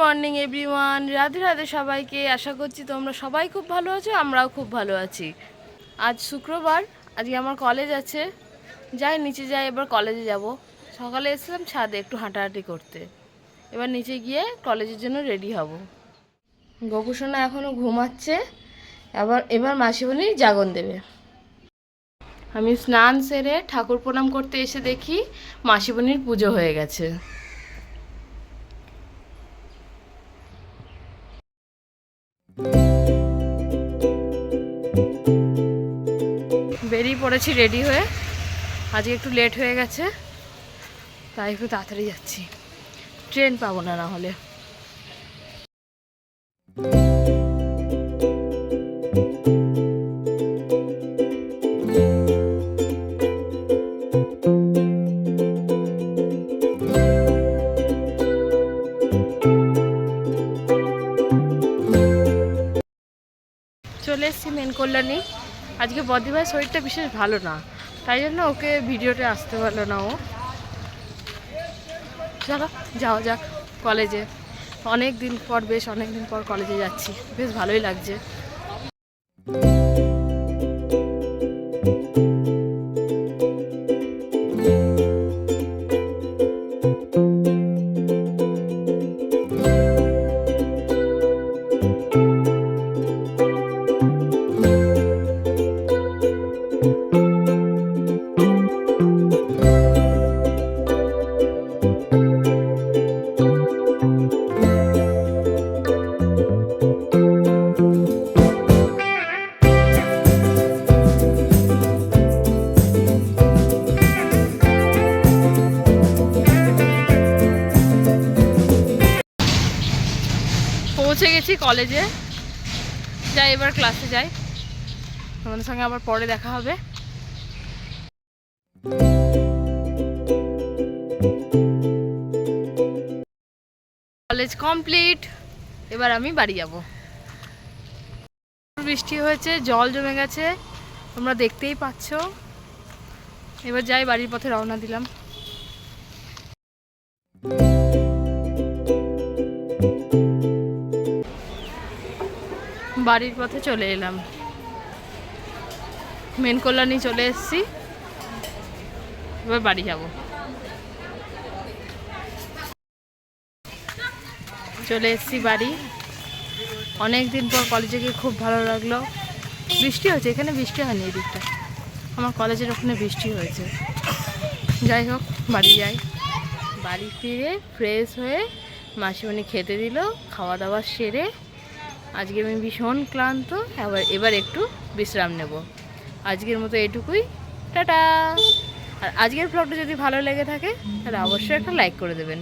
Morning everyone Radhe Radhe সবাইকে। আশা করছি তোমরা সবাই খুব ভালো আছো, আমরাও খুব ভালো আছি। আজ শুক্রবার, আজকে আমার কলেজ আছে। যাই, নিচে যাই, এবার কলেজে যাব। সকালে এসেছিলাম ছাদে একটু হাঁটাহাঁটি করতে। এবার নিচে গিয়ে কলেজের জন্য রেডি হব। গোপুসোনা এখনও ঘুমাচ্ছে। আবার এবার মাসিমণি জাগন দেবে। আমি স্নান সেরে ঠাকুর প্রণাম করতে এসে দেখি মাসিমণির পুজো হয়ে গেছে। বেরিয়ে পড়েছি রেডি হয়ে। আজকে একটু লেট হয়ে গেছে, তাই একটু তাড়াতাড়ি যাচ্ছি। ট্রেন পাবো না না হলে চলে এসেছি মেন কল্যাণী। আজকে বদিভাইয়ের শরীরটা বিশেষ ভালো না, তাই জন্য ওকে ভিডিওতে আসতে পারল না ও। চলো, যাওয়া যাক কলেজে অনেক দিন পর বেশ অনেক দিন পর কলেজে যাচ্ছি। বেশ ভালোই লাগছে। পৌঁছে গেছি কলেজে যাই, এবার ক্লাসে যাই। তোমাদের সঙ্গে আবার পরে দেখা হবে। কলেজ কমপ্লিট এবার আমি বাড়ি যাব। বৃষ্টি হয়েছে, জল জমে গেছে, তোমরা দেখতেই পাচ্ছ। এবার যাই, বাড়ির পথে রওনা দিলাম। বাড়ির পথে চলে এলাম। মেন কল্যাণী চলে এসেছি। এবার বাড়ি যাব। চলে এসেছি বাড়ি। অনেক দিন পর কলেজে গিয়ে খুব ভালো লাগল। বৃষ্টি হয়েছে, এখানে বৃষ্টি হয়নি এই দিকটা আমার কলেজের ওখানে বৃষ্টি হয়েছে। যাই হোক, বাড়ি যাই। বাড়ি ফিরে ফ্রেশ হয়ে মাসিমণি খেতে দিল, খাওয়া দাওয়া সেরে আজকে আমি ভীষণ ক্লান্ত, আবার এবার একটু বিশ্রাম নেব। আজকের মতো এটুকুই টাটা! আর আজকের ব্লগটা যদি ভালো লেগে থাকে, তাহলে অবশ্যই একটা লাইক করে দেবেন।